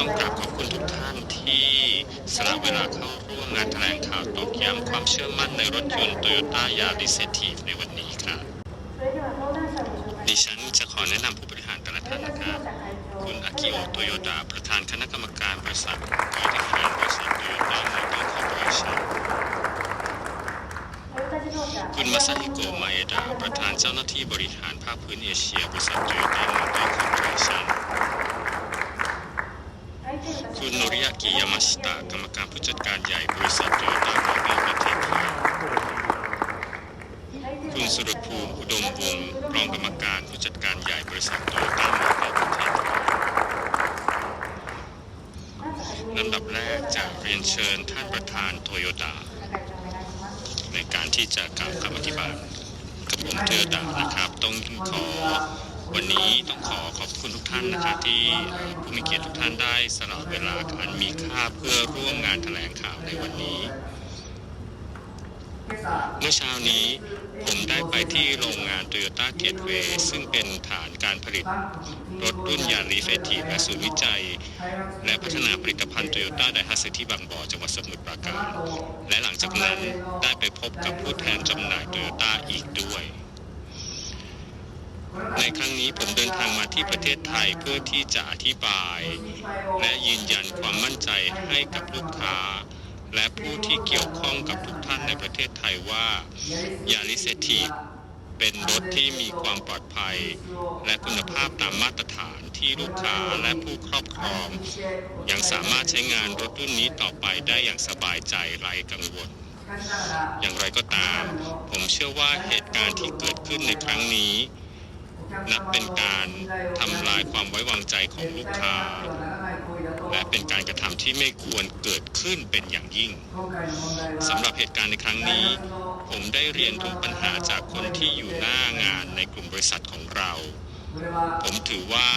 ต้องกราบขอบคุณทุกท่านที่สละเวลาเข้าร่วมงานแถลงข่าวตอกย้ำความเชื่อมั่นในรถยนต์โตโยต้ายาริสเซทีฟในวันนี้ครับ ดิฉันจะขอแนะนำผู้บริหารแต่ละท่านนะครับ คุณอากิโอโตโยดะประธานคณะกรรมการบริษัทผู้บริหารบริษัทโตโยต้ามอเตอร์คอร์ปอเรชั่นคุณมาซาฮิโกะมาเอดะประธานเจ้าหน้าที่บริหารภาคพื้นเอเชียบริษัทโตโยต้ามอเตอร์คอร์ปอเรชั่น คุณโนริยากิยามาชิตะกรรมการผู้จัดการใหญ่บริษัทโตโยต้ามอเตอร์ประเทศไทยคุณสุรภูมิอุดมวงศ์รองกรรมการผู้จัดการใหญ่บริษัทโตโยต้ามอเตอร์ประเทศไทยลำดับแรกจะเรียนเชิญท่านประธานโตโยต้าในการที่จะกล่าวคำอธิบายกับผมโตโยต้านะครับ ต้องขอ วันนี้ต้องขอขอบคุณทุกท่านนะครับที่ผู้มีเกียรติทุกท่านได้สละเวลาอันมีค่าเพื่อร่วมงานแถลงข่าวในวันนี้ เมื่อเช้านี้ผมได้ไปที่โรงงาน Toyota Gateway ซึ่งเป็นฐานการผลิต รถรุ่นยาริเฟทีและศูนย์วิจัย และพัฒนาผลิตภัณฑ์ Toyota d a i h a t s u ที่บางบ่อจังหวัดสมุทรปราการ และหลังจากนั้นได้ไปพบกับผู้แทนจำหน่าย Toyota อีกด้วย ในครั้งนี้ผมเดินทางมาที่ประเทศไทยเพื่อที่จะอธิบาย และยืนยันความมั่นใจให้กับลูกค้า และผู้ที่เกี่ยวข้องกับทุกท่านในประเทศไทยว่ายาริเซทีเป็นรถที่มีความปลอดภัย และคุณภาพตามมาตรฐานที่ลูกค้าและผู้ครอบครอง ยังสามารถใช้งานรถรุ่นนี้ต่อไปได้อย่างสบายใจไร้กังวลอย่างไรก็ตาม ผมเชื่อว่าเหตุการณ์ที่เกิดขึ้นในครั้งนี้ นับเป็นการทำลายความไว้วางใจของลูกค้า และเป็นการกระทำที่ไม่ควรเกิดขึ้นเป็นอย่างยิ่งสำหรับเหตุการณ์ในครั้งนี้ ผมได้เรียนถึงปัญหาจากคนที่อยู่หน้างานในกลุ่มบริษัทของเรา ผมถือว่า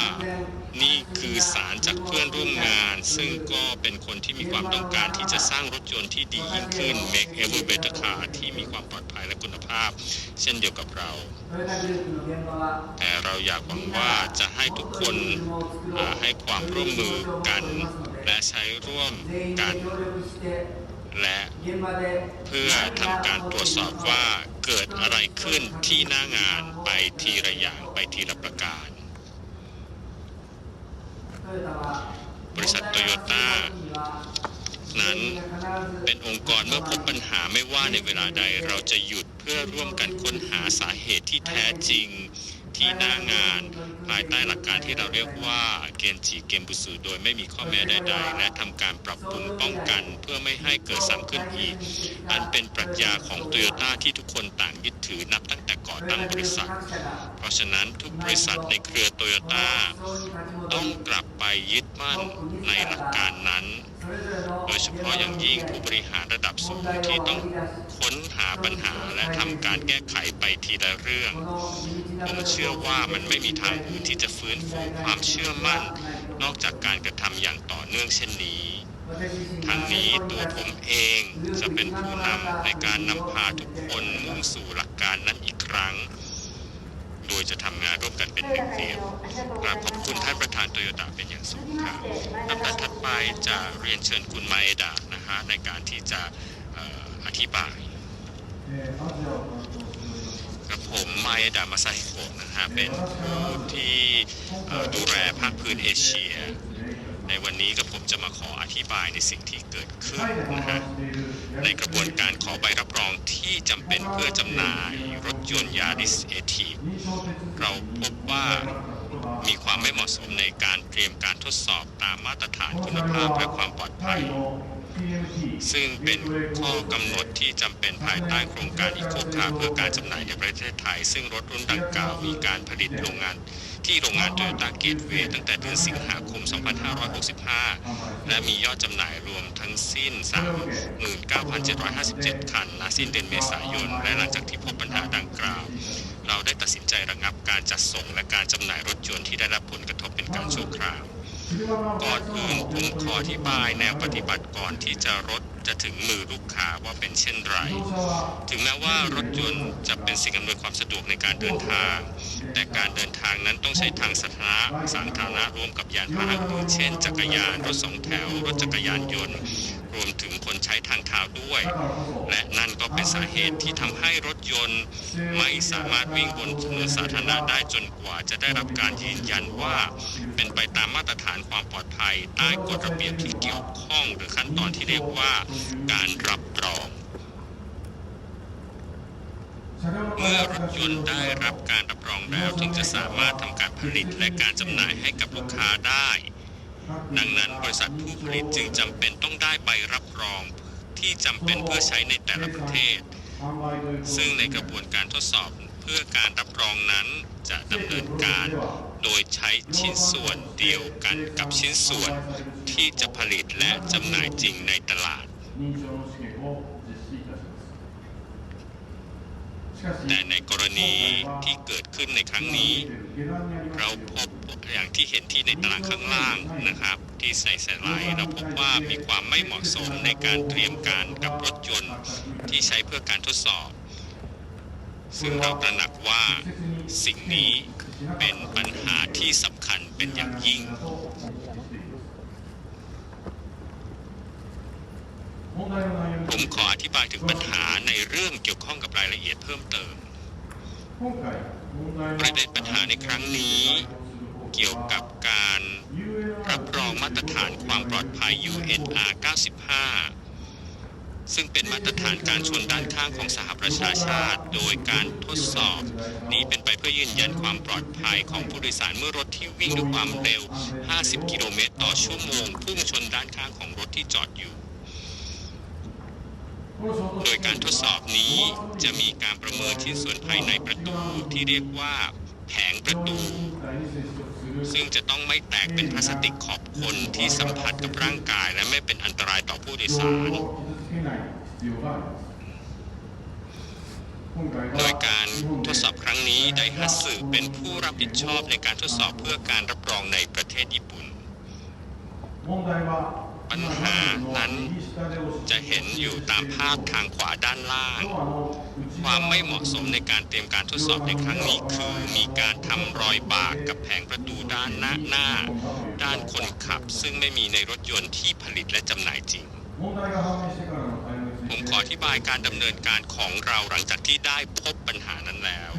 นี่คือสารจากเพื่อนร่วมงาน ซึ่งก็เป็นคนที่มีความต้องการที่จะสร้างรถยนต์ที่ดียิ่งขึ้น make ever better car ที่มีความปลอดภัยและคุณภาพ เช่นเดียวกับเรา แต่เราอยากหวังว่าจะให้ทุกคนให้ความร่วมมือกัน และใช้ร่วมกัน และเพื่อทำการตรวจสอบว่าเกิดอะไรขึ้นที่หน้างานไปทีละอย่างไปทีละประการ บริษัทโตโยต้านั้นเป็นองค์กรเมื่อพบปัญหาไม่ว่าในเวลาใดเราจะหยุดเพื่อร่วมกันค้นหาสาเหตุที่แท้จริงที่หน้างาน ภายใต้หลักการที่เราเรียกว่าเกณฑ์จีเกมบุสุโดยไม่มีข้อแม้ใดๆและทำการปรับปรุงป้องกัน เพื่อไม่ให้เกิดซ้ำขึ้นอีก อันเป็นปรัชญาของโตโยต้าที่ทุกคนต่างยึดถือนับตั้งแต่ก่อตั้งบริษัท เพราะฉะนั้นทุกบริษัทในเครือโตโยต้าต้องกลับไปยึดมั่นในหลักการนั้น โดยเฉพาะอย่างยิ่งผู้บริหารระดับสูงที่ต้องค้นหาปัญหาและทำการแก้ไขไปทีละเรื่อง ผมเชื่อว่ามันไม่มีทางอื่นที่จะฟื้นฟูความเชื่อมั่น นอกจากการกระทำอย่างต่อเนื่องเช่นนี้ทั้งนี้ตัวผมเองจะเป็นผู้นำในการนำพาทุกคนมุ่งสู่หลักการนั้นอีกครั้ง โดยจะทำงานร่วมกันเป็นหนึ่งเดียวกราบขอบคุณท่านประธานโตโยต้าเป็นอย่างสูงครับลำดับถัดไปจะเรียนเชิญคุณมาเอดะนะฮะในการที่จะอธิบายกับผมมาเอดามาไซโกะนะฮะเป็นผู้ที่ดูแลภาคพื้นเอเชีย ในวันนี้ก็ผมจะมาขออธิบายในสิ่งที่เกิดขึ้นนะฮะ ในกระบวนการขอใบรับรองที่จำเป็นเพื่อจำหน่ายรถยนต์ยาริสเอทีเราพบว่ามีความไม่เหมาะสมในการเตรียมการทดสอบตามมาตรฐานคุณภาพและความปลอดภัย ซึ่งเป็นข้อกำหนดที่จำเป็นภายใต้โครงการอีโคคาเพื่อการจำหน่ายในประเทศไทย ซึ่งรถรุ่นดังกล่าวมีการผลิตโรงงาน ที่โรงงานโตโยต้าเกตเวย์ตั้งแต่เดือนสิงหาคม 2565 และมียอดจำหน่ายรวมทั้งสิ้น 39,757 คันณสิ้นเดือนเมษายน และหลังจากที่พบปัญหาดังกล่าว เราได้ตัดสินใจระงับการจัดส่งและการจำหน่ายรถยนต์ที่ได้รับผลกระทบเป็นการชั่วคราว ก่อนอื่นผมขออธิบายแนวปฏิบัติก่อนที่จะรถจะถึงมือลูกค้าว่าเป็นเช่นไร ถึงแม้ว่ารถยนต์จะเป็นสิ่งอำนวยความสะดวกในการเดินทาง แต่การเดินทางนั้นต้องใช้ทางสาธารณะสาธารณะร่วมกับยานพาหนะอื่นเช่น จักรยาน รถสองแถว รถจักรยานยนต์ รวมถึง ใช้ทางเท้าด้วย และนั่นก็เป็นสาเหตุที่ทำให้รถยนต์ไม่สามารถวิ่งบนถนนสาธารณะได้จนกว่าจะได้รับการยืนยันว่า เป็นไปตามมาตรฐานความปลอดภัย ใต้กฎระเบียบที่เกี่ยวข้องหรือขั้นตอนที่เรียกว่าการรับรองเมื่อรถยนต์ได้รับการรับรองแล้วถึงจะสามารถทำการผลิตและการจำหน่ายให้กับลูกค้าได้ ดังนั้นบริษัทผู้ผลิตจึงจำเป็นต้องได้ใบรับรองที่จำเป็นเพื่อใช้ในแต่ละประเทศ ซึ่งในกระบวนการทดสอบเพื่อการรับรองนั้นจะดำเนินการโดยใช้ชิ้นส่วนเดียวกันกับชิ้นส่วนที่จะผลิตและจำหน่ายจริงในตลาด แต่ในกรณีที่เกิดขึ้นในครั้งนี้ เราพบ อย่างที่เห็นที่ในตารางข้างล่างนะครับ ที่ใส่สไลด์เราพบว่ามีความไม่เหมาะสมในการเตรียมการกับรถยนต์ที่ใช้เพื่อการทดสอบ ซึ่งเราตระหนักว่าสิ่งนี้เป็นปัญหาที่สำคัญเป็นอย่างยิ่งผมขออธิบายถึงปัญหาในเรื่องเกี่ยวข้องกับรายละเอียดเพิ่มเติม ประเด็นปัญหาในครั้งนี้ เกี่ยวกับการรับรองมาตรฐานความปลอดภัย UNR 95 ซึ่งเป็นมาตรฐานการชนด้านข้างของสหประชาชาติ โดยการทดสอบ นี้เป็นไปเพื่อยืนยันความปลอดภัยของผู้โดยสารเมื่อรถที่วิ่งด้วยความเร็ว 50 กิโลเมตรต่อชั่วโมงพุ่งชนด้านข้างของรถที่จอดอยู่โดยการทดสอบนี้จะมีการประเมินชิ้นส่วนภายในประตูที่เรียกว่าแผงประตู ซึ่งจะต้องไม่แตกเป็นพลาสติกขอบคนที่สัมผัสกับร่างกายและไม่เป็นอันตรายต่อผู้โดยสารโดยการทดสอบครั้งนี้ไดฮัตสึเป็นผู้รับผิดชอบในการทดสอบเพื่อการรับรองในประเทศญี่ปุ่น ปัญหานั้นจะเห็นอยู่ตามภาพทางขวาด้านล่าง ความไม่เหมาะสมในการเตรียมการทดสอบในครั้งนี้คือมีการทำรอยบากกับแผงประตูด้านหน้าหน้า ด้านคนขับซึ่งไม่มีในรถยนต์ที่ผลิตและจำหน่ายจริง ผมขออธิบายการดำเนินการของเราหลังจากที่ได้พบปัญหานั้นแล้ว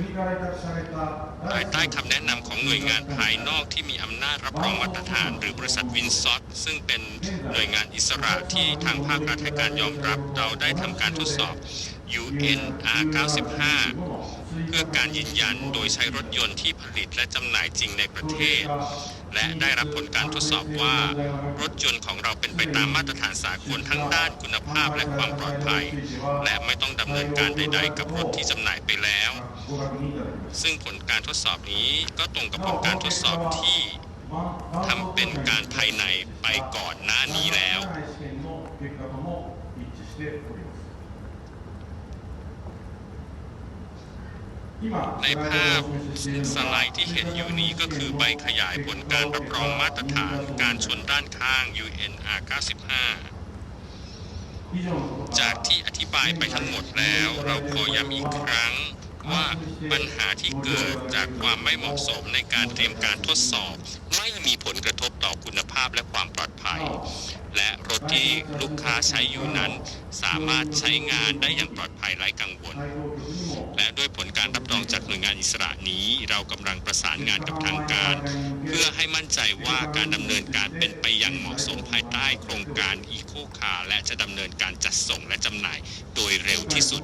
ภายใต้คำแนะนำของหน่วยงานภายนอกที่มีอำนาจรับรองมาตรฐาน หรือบริษัทวินซอตซึ่งเป็นหน่วยงานอิสระที่ทางภาครัฐให้การยอมรับ เราได้ทำการทดสอบ UNR 95 เพื่อการยืนยันโดยใช้รถยนต์ที่ผลิตและจำหน่ายจริงในประเทศ และได้รับผลการทดสอบว่า รถยนต์ของเราเป็นไปตามมาตรฐานสากลทั้งด้านคุณภาพและความปลอดภัย และไม่ต้องดำเนินการใด ๆ กับรถที่จำหน่ายไปแล้ว ซึ่งผลการทดสอบนี้ก็ตรงกับผลการทดสอบที่ทำเป็นการภายในไปก่อนหน้านี้แล้ว ในภาพสไลด์ที่เห็นอยู่นี้ก็คือใบขยายผลการรับรองมาตรฐานการชนด้านข้าง UNR 95 จากที่อธิบายไปทั้งหมดแล้ว เราขอย้ำอีกครั้งว่าปัญหาที่เกิดจากความไม่เหมาะสมในการเตรียมการทดสอบ ไม่มีผลกระทบต่อคุณภาพและความปลอดภัย และรถที่ลูกค้าใช้อยู่นั้น สามารถใช้งานได้อย่างปลอดภัยไร้กังวล และด้วยผลการรับรองจากหน่วยงานอิสระนี้ เรากำลังประสานงานกับทางการ เพื่อให้มั่นใจว่าการดำเนินการเป็นไปอย่างเหมาะสมภายใต้โครงการอีโคคาและจะดำเนินการจัดส่งและจำหน่ายโดยเร็วที่สุด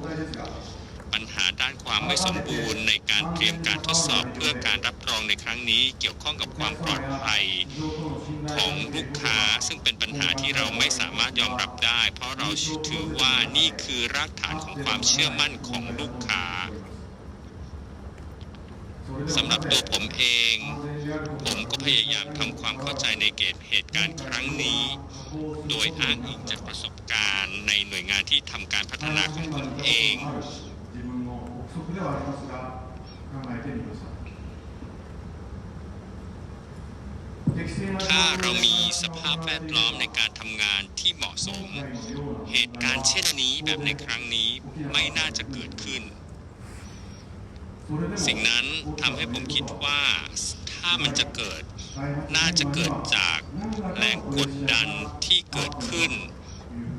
ปัญหาด้านความไม่สมบูรณ์ ในการเตรียมการทดสอบเพื่อการรับรองในครั้งนี้ เกี่ยวข้องกับความปลอดภัยของลูกค้า ซึ่งเป็นปัญหาที่เราไม่สามารถยอมรับได้ เพราะเราถือว่านี่คือรากฐานของความเชื่อมั่นของลูกค้าสำหรับตัวผมเอง ผมก็พยายามทำความเข้าใจในเกตเหตุการณ์ครั้งนี้ โดยอ้างอิงจากประสบการณ์ในหน่วยงานที่ทำการพัฒนาของผมเอง ではありますが考えてみました現 ถ้าเรามีสภาพแวดล้อมในการทำงานที่เหมาะสม เหตุการณ์เช่นนี้แบบในครั้งนี้ไม่น่าจะเกิดขึ้น สิ่งนั้นทำให้ผมคิดว่าถ้ามันจะเกิด น่าจะเกิดจากแรงกดดันที่เกิดขึ้น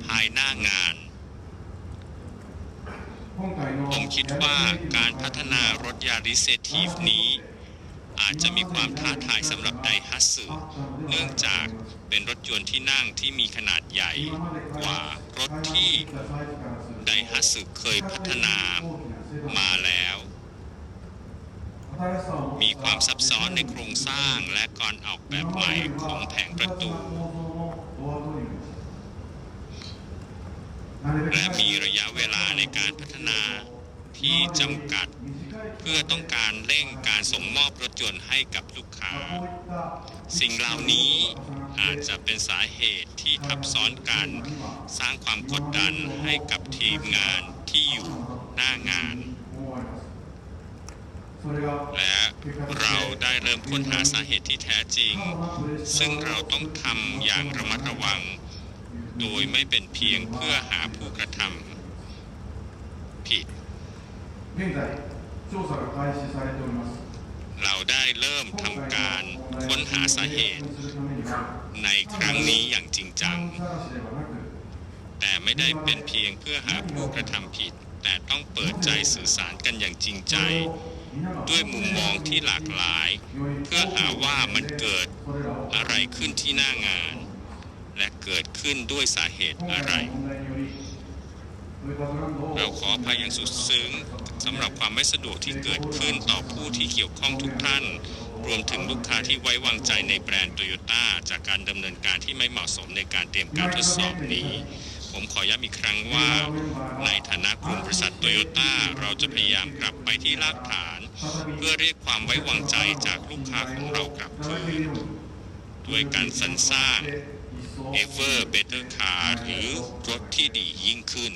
ภายหน้างาน ผมคิดว่าการพัฒนารถยาริเซทีฟนี้ อาจจะมีความท้าทายสำหรับไดฮัตสึเนื่องจากเป็นรถยนต์ที่นั่งที่มีขนาดใหญ่กว่ารถที่ไดฮัตสึเคยพัฒนามาแล้ว มีความซับซ้อนในโครงสร้างและการออกแบบใหม่ของแผงประตูและมีระยะเวลาในการพัฒนา ที่จำกัด เพื่อต้องการเร่งการส่งมอบรถยนต์ให้กับลูกค้า สิ่งเหล่านี้อาจจะเป็นสาเหตุที่ทับซ้อนกันสร้างความกดดันให้กับทีมงานที่อยู่หน้างาน และเราได้เริ่มค้นหาสาเหตุที่แท้จริง ซึ่งเราต้องทำอย่างระมัดระวัง โดยไม่เป็นเพียงเพื่อหาผู้กระทำผิด 現在調査が開始されております เราได้เริ่มทำการค้นหาสาเหตุ ในครั้งนี้อย่างจริงจัง แต่ไม่ได้เป็นเพียงเพื่อหาผู้กระทำผิด แต่ต้องเปิดใจสื่อสารกันอย่างจริงใจ ด้วยมุมมองที่หลากหลาย เพื่อหาว่ามันเกิดอะไรขึ้นที่หน้างาน และเกิดขึ้นด้วยสาเหตุอะไร เราขออภัยอย่างสุดซึ้ง สำหรับความไม่สะดวกที่เกิดขึ้นต่อผู้ที่เกี่ยวข้องทุกท่าน รวมถึงลูกค้าที่ไว้วางใจในแบรนด์โตโยต้าจากการดำเนินการที่ไม่เหมาะสมในการเตรียมการทดสอบนี้ ผมขอย้ำอีกครั้งว่า ในฐานะกลุ่มบริษัทโตโยต้าเราจะพยายามกลับไปที่รากฐาน เพื่อเรียกความไว้วางใจจากลูกค้าของเรากลับคืนด้วยการสรรสร้าง Ever Better Car หรือรถที่ดียิ่งขึ้น